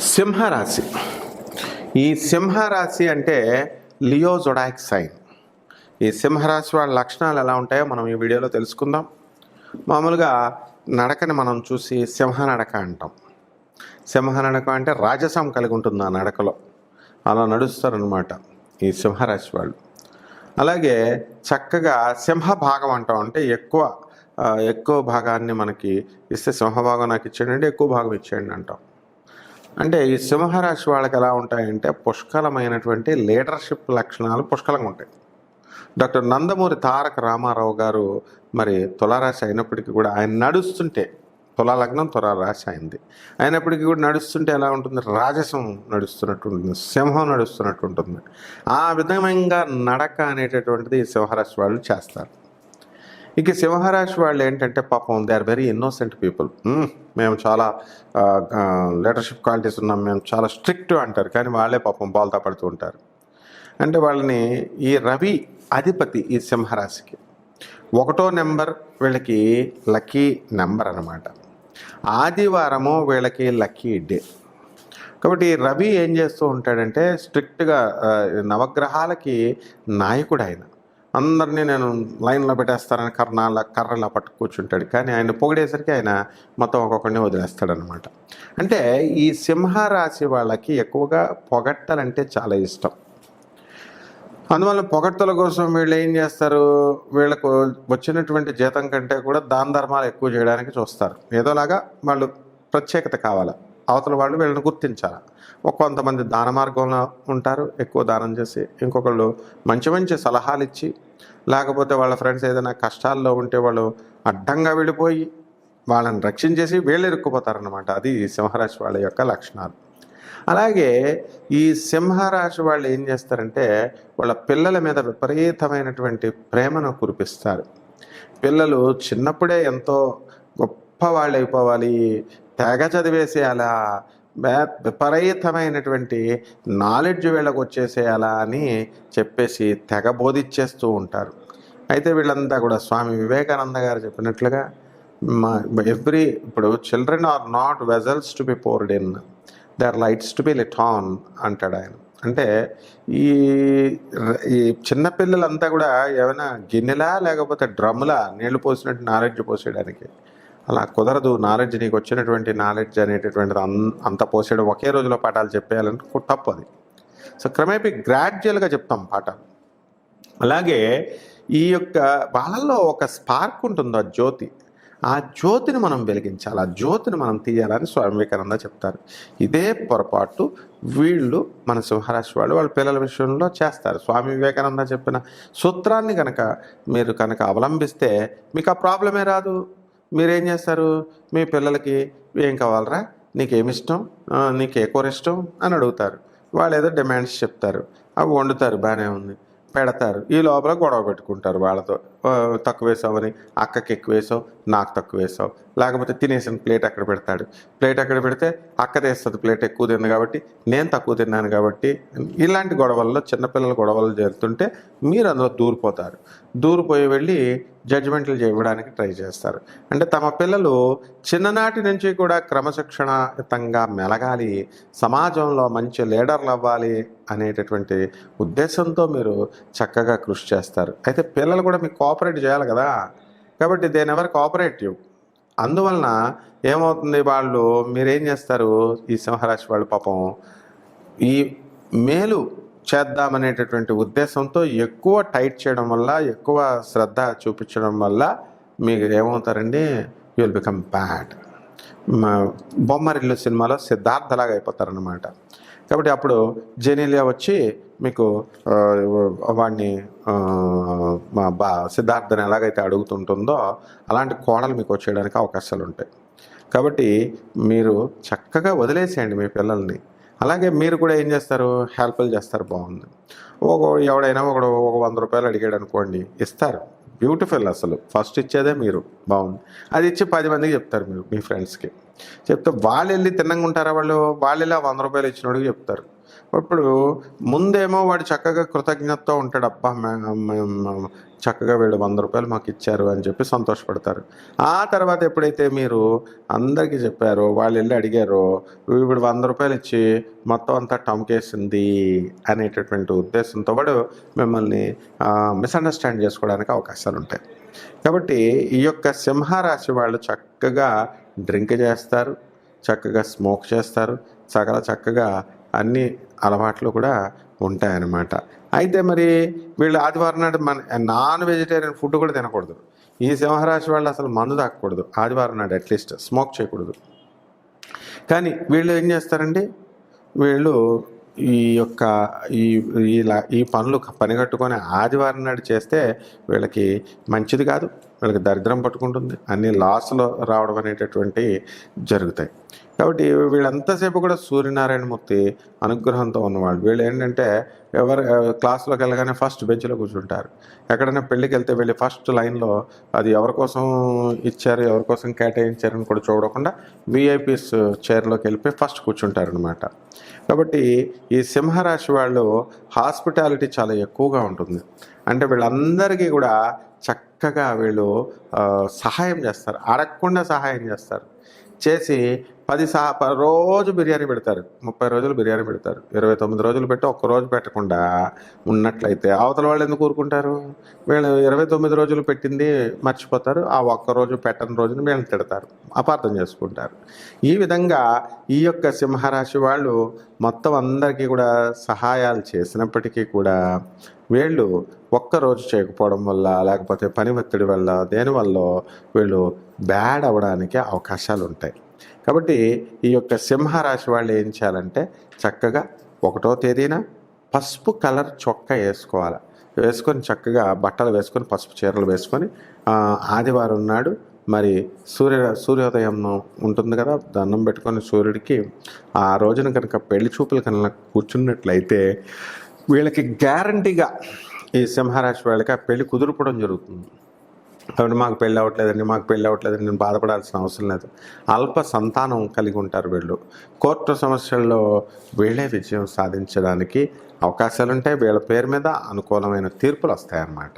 సింహరాశి. ఈ సింహరాశి అంటే లియో జొడాక్ సైన్. ఈ సింహరాశి వాళ్ళ లక్షణాలు ఎలా ఉంటాయో మనం ఈ వీడియోలో తెలుసుకుందాం. మామూలుగా నడకని మనం చూసి సింహ నడక అంటాం. సింహ నడక అంటే రాజసం కలిగి ఉంటుంది ఆ నడకలో. అలా నడుస్తారనమాట ఈ సింహరాశి వాళ్ళు. అలాగే చక్కగా సింహ భాగం అంటాం అంటే ఎక్కువ ఎక్కువ భాగాన్ని మనకి ఇస్తే సింహభాగం నాకు ఇచ్చేయండి అంటే ఎక్కువ భాగం ఇచ్చేయండి అంటాం. అంటే ఈ సింహరాశి వాళ్ళకి ఎలా ఉంటాయంటే పుష్కలమైనటువంటి లీడర్షిప్ లక్షణాలు పుష్కలంగా ఉంటాయి. డాక్టర్ నందమూరి తారక రామారావు గారు మరి తులారాశి అయినప్పటికీ కూడా ఆయన నడుస్తుంటే తులాలగ్నం తులారాశి అయింది. అయినప్పటికీ కూడా నడుస్తుంటే ఎలా ఉంటుంది? రాజసం నడుస్తున్నట్టు ఉంటుంది సింహం నడుస్తున్నట్టు ఉంటుంది ఆ విధంగా నడక అనేటటువంటిది సింహరాశి వాళ్ళు చేస్తారు. ఇక సింహరాశి వాళ్ళు ఏంటంటే పాపం they are very innocent people మేము చాలా లీడర్షిప్ క్వాలిటీస్ ఉన్నాం మేము చాలా స్ట్రిక్ట్ అంటారు కానీ వాళ్ళే పాపం బాల్తా పడుతూ ఉంటారు. అంటే వాళ్ళని ఈ రవి అధిపతి ఈ సింహరాశికి. ఒకటో నెంబర్ వీళ్ళకి లక్కీ నెంబర్ అనమాట ఆదివారము వీళ్ళకి లక్కీ డే. కాబట్టి రవి ఏం చేస్తూ ఉంటాడంటే స్ట్రిక్ట్గా నవగ్రహాలకి నాయకుడు ఆయన. అందరినీ నేను లైన్లో పెట్టేస్తానని కర్ణాల కర్రలా పట్టు కూర్చుంటాడు. కానీ ఆయన పొగిడేసరికి ఆయన మొత్తం ఒక్కొక్కడిని వదిలేస్తాడనమాట. అంటే ఈ సింహరాశి వాళ్ళకి ఎక్కువగా పొగట్టలంటే చాలా ఇష్టం. అందువల్ల పొగడ్తల కోసం వీళ్ళు ఏం చేస్తారు? వీళ్ళకు వచ్చినటువంటి జీతం కంటే కూడా దాన ధర్మాలు ఎక్కువ చేయడానికి చూస్తారు. ఏదోలాగా వాళ్ళు ప్రత్యేకత కావాలి? అవతల వాళ్ళు వీళ్ళని గుర్తించాలి. కొంతమంది దాన మార్గంలో ఉంటారు ఎక్కువ దానం చేసి ఇంకొకళ్ళు మంచి మంచి సలహాలు ఇచ్చి లేకపోతే వాళ్ళ ఫ్రెండ్స్ ఏదైనా కష్టాల్లో ఉంటే వాళ్ళు అడ్డంగా వెళ్ళిపోయి వాళ్ళని రక్షించేసి వీళ్ళు ఇరుక్కుపోతారన్నమాట. అది సింహరాశి వాళ్ళ యొక్క లక్షణాలు. అలాగే ఈ సింహరాశి వాళ్ళు ఏం చేస్తారంటే వాళ్ళ పిల్లల మీద విపరీతమైనటువంటి ప్రేమను కురిపిస్తారు. పిల్లలు చిన్నప్పుడే ఎంతో గొప్ప వాళ్ళు అయిపోవాలి తెగ చదివేసేయాలా? విపరీతమైనటువంటి నాలెడ్జ్ వీళ్ళకు వచ్చేసేయాలా అని చెప్పేసి తెగ బోధిచ్చేస్తూ ఉంటారు. అయితే వీళ్ళంతా కూడా స్వామి వివేకానంద గారు చెప్పినట్లుగా మా ఎవ్రీ ఇప్పుడు children are not vessels to be poured in they are lights to be lit on అంటాడు ఆయన. అంటే ఈ ఈ చిన్నపిల్లలంతా కూడా ఏమైనా గిన్నెలా లేకపోతే డ్రమ్లా నీళ్ళు పోసినట్టు నాలెడ్జ్ పోసేయడానికి? అలా కుదరదు. నాలెడ్జ్ నీకు వచ్చినటువంటి నాలెడ్జ్ అనేటటువంటిది అన్ అంత పోసేయడం ఒకే రోజులో పాఠాలు చెప్పేయాలంటే తప్పు అది. సో క్రమేపీ గ్రాడ్యువల్గా చెప్తాం పాఠాలు అలాగే ఈ యొక్క వాళ్ళల్లో ఒక స్పార్క్ ఉంటుంది ఆ జ్యోతి. ఆ జ్యోతిని మనం వెలిగించాలి. ఆ జ్యోతిని మనం తీయాలని స్వామి వివేకానంద చెప్తారు. ఇదే పొరపాటు వీళ్ళు మన సింహరాశి వాళ్ళు వాళ్ళ పిల్లల విషయంలో చేస్తారు. స్వామి వివేకానంద చెప్పిన సూత్రాన్ని కనుక మీరు కనుక అవలంబిస్తే మీకు ఆ ప్రాబ్లమే రాదు. మీరేం చేస్తారు? మీ పిల్లలకి ఏం కావాలరా? నీకేమిష్టం? నీకు ఏ కూర ఇష్టం? అని అడుగుతారు. వాళ్ళు ఏదో డిమాండ్స్ చెప్తారు. అవి వండుతారు బాగానే ఉంది. పెడతారు. ఈ లోపల గొడవ పెట్టుకుంటారు వాళ్ళతో. తక్కువ వేసావని అక్కకి ఎక్కువ వేసావు నాకు తక్కువ వేసావు లేకపోతే తినేసిన ప్లేట్ అక్కడ పెడతాడు? ప్లేట్ అక్కడ పెడితే అక్క తెస్తుంది ప్లేట్ ఎక్కువ తింది కాబట్టి నేను తక్కువ తిన్నాను కాబట్టి ఇలాంటి గొడవల్లో చిన్నపిల్లల గొడవలు జరుగుతుంటే మీరు అందులో దూరిపోతారు. దూరిపోయి వెళ్ళి జడ్జిమెంట్లు చేయడానికి ట్రై చేస్తారు. అంటే తమ పిల్లలు చిన్ననాటి నుంచి కూడా క్రమశిక్షణయుతంగా మెలగాలి సమాజంలో మంచి లీడర్లు అవ్వాలి అనేటటువంటి ఉద్దేశంతో మీరు చక్కగా కృషి చేస్తారు. అయితే పిల్లలు కూడా మీకు కోఆపరేట్ చేయాలి కదా. కాబట్టి దేని ఎవరు కోఆపరేటివ్ అందువలన ఏమవుతుంది వాళ్ళు? మీరేం చేస్తారు? ఈ సింహరాశి వాళ్ళు పాపం ఈ మేలు చేద్దామనేటటువంటి ఉద్దేశంతో ఎక్కువ టైట్ చేయడం వల్ల ఎక్కువ శ్రద్ధ చూపించడం వల్ల మీకు ఏమవుతారండి? You will become bad Bommarillu సినిమాలో సిద్ధార్థలాగా అయిపోతారనమాట కాబట్టి అప్పుడు జెనీలియా వచ్చి మీకు వాడిని మా బా సిద్ధార్థని ఎలాగైతే అడుగుతుంటుందో అలాంటి కోడలు మీకు వచ్చేయడానికి అవకాశాలు ఉంటాయి. కాబట్టి మీరు చక్కగా వదిలేసేయండి మీ పిల్లల్ని. అలాగే మీరు కూడా ఏం చేస్తారు? హెల్ప్లు చేస్తారు బాగుంది. ఒక ఎవడైనా ఒకడు ఒక వంద రూపాయలు అడిగాడు అనుకోండి ఇస్తారు. బ్యూటిఫుల్ అసలు. ఫస్ట్ ఇచ్చేదే మీరు. బాగుంది. అది ఇచ్చి పది మందికి చెప్తారు మీరు మీ ఫ్రెండ్స్కి చెప్తే వాళ్ళు వెళ్ళి తిన్నంగా ఉంటారా వాళ్ళు? వాళ్ళు వెళ్ళి ఆ వంద రూపాయలు ఇచ్చినోడికి చెప్తారు. ఇప్పుడు ముందేమో వాడు చక్కగా కృతజ్ఞతతో ఉంటాడు అబ్బా చక్కగా వీళ్ళు వంద రూపాయలు మాకు ఇచ్చారు అని చెప్పి సంతోషపడతారు. ఆ తర్వాత ఎప్పుడైతే మీరు అందరికీ చెప్పారో వాళ్ళు వెళ్ళి అడిగారో ఇప్పుడు వంద రూపాయలు ఇచ్చి మొత్తం అంతా టమ్కేసింది అనేటటువంటి ఉద్దేశంతో వాడు మిమ్మల్ని మిస్అండర్స్టాండ్ చేసుకోవడానికి అవకాశాలు ఉంటాయి. కాబట్టి ఈ యొక్క సింహరాశి వాళ్ళు చక్కగా డ్రింక్ చేస్తారు చక్కగా స్మోక్ చేస్తారు చాలా చక్కగా అన్ని అలవాట్లు కూడా ఉంటాయన్నమాట. అయితే మరి వీళ్ళు ఆదివారం నాడు మన నాన్ వెజిటేరియన్ ఫుడ్ కూడా తినకూడదు. ఈ సింహరాశి వాళ్ళు అసలు మందు తాగకూడదు ఆదివారం నాడు అట్లీస్ట్ స్మోక్ చేయకూడదు. కానీ వీళ్ళు ఏం చేస్తారండి? వీళ్ళు ఈ యొక్క ఈ ఇలా ఈ పనులు పనిగట్టుకొని ఆదివారం నాడు చేస్తే వీళ్ళకి మంచిది కాదు. వీళ్ళకి దరిద్రం పట్టుకుంటుంది. అన్ని లాస్లో రావడం అనేటటువంటి జరుగుతాయి. కాబట్టి వీళ్ళంతసేపు కూడా సూర్యనారాయణమూర్తి అనుగ్రహంతో ఉన్నవాళ్ళు. వీళ్ళు ఏంటంటే ఎవరు క్లాస్లోకి వెళ్ళగానే ఫస్ట్ బెంచ్లో కూర్చుంటారు. ఎక్కడైనా పెళ్ళికి వెళ్తే వెళ్ళి ఫస్ట్ లైన్లో అది ఎవరి కోసం ఇచ్చారు ఎవరి కోసం కేటాయించారని కూడా చూడకుండా విఐపీస్ చైర్లోకి వెళ్ళిపోయి ఫస్ట్ కూర్చుంటారనమాట కాబట్టి ఈ సింహరాశి వాళ్ళు హాస్పిటాలిటీ చాలా ఎక్కువగా ఉంటుంది. అంటే వీళ్ళందరికీ కూడా చక్కగా వీళ్ళు సహాయం చేస్తారు. అడగకుండా సహాయం చేస్తారు. చేసి పది సా రోజు బిర్యానీ పెడతారు. ముప్పై రోజులు బిర్యానీ పెడతారు. ఇరవై తొమ్మిది రోజులు పెట్టి ఒక్క రోజు పెట్టకుండా ఉన్నట్లయితే అవతల వాళ్ళు ఎందుకు ఊరుకుంటారు? వీళ్ళు ఇరవై తొమ్మిది రోజులు పెట్టింది మర్చిపోతారు. ఆ ఒక్క రోజు పెట్టని రోజున వీళ్ళని తిడతారు. అపార్థం చేసుకుంటారు. ఈ విధంగా ఈ యొక్క సింహరాశి వాళ్ళు మొత్తం అందరికీ కూడా సహాయాలు చేసినప్పటికీ కూడా వీళ్ళు ఒక్కరోజు చేయకపోవడం వల్ల లేకపోతే పని ఒత్తిడి వల్ల దేనివల్ల వీళ్ళు బ్యాడ్ అవ్వడానికి అవకాశాలు ఉంటాయి. కాబట్టి ఈ యొక్క సింహరాశి వాళ్ళు ఏం చేయాలంటే చక్కగా ఒకటో తేదీన పసుపు కలర్ చొక్కా వేసుకోవాలి. వేసుకొని చక్కగా బట్టలు వేసుకొని పసుపు చీరలు వేసుకొని ఆదివారం నాడు మరి సూర్య సూర్యోదయం ఉంటుంది కదా దండం పెట్టుకొని సూర్యుడికి ఆ రోజున కనుక పెళ్ళి చూపులు కనుక కూర్చున్నట్లయితే వీళ్ళకి గ్యారంటీగా ఈ సింహరాశి వాళ్ళకి ఆ పెళ్ళి కుదురుకోవడం జరుగుతుంది. కాబట్టి మాకు పెళ్ళి అవ్వట్లేదండి మాకు పెళ్ళి అవ్వట్లేదండి నేను బాధపడాల్సిన అవసరం లేదు. అల్ప సంతానం కలిగి ఉంటారు వీళ్ళు. కోర్టు సమస్యల్లో వీళ్ళే విజయం సాధించడానికి అవకాశాలు ఉంటాయి వీళ్ళ పేరు మీద అనుకూలమైన తీర్పులు వస్తాయన్నమాట.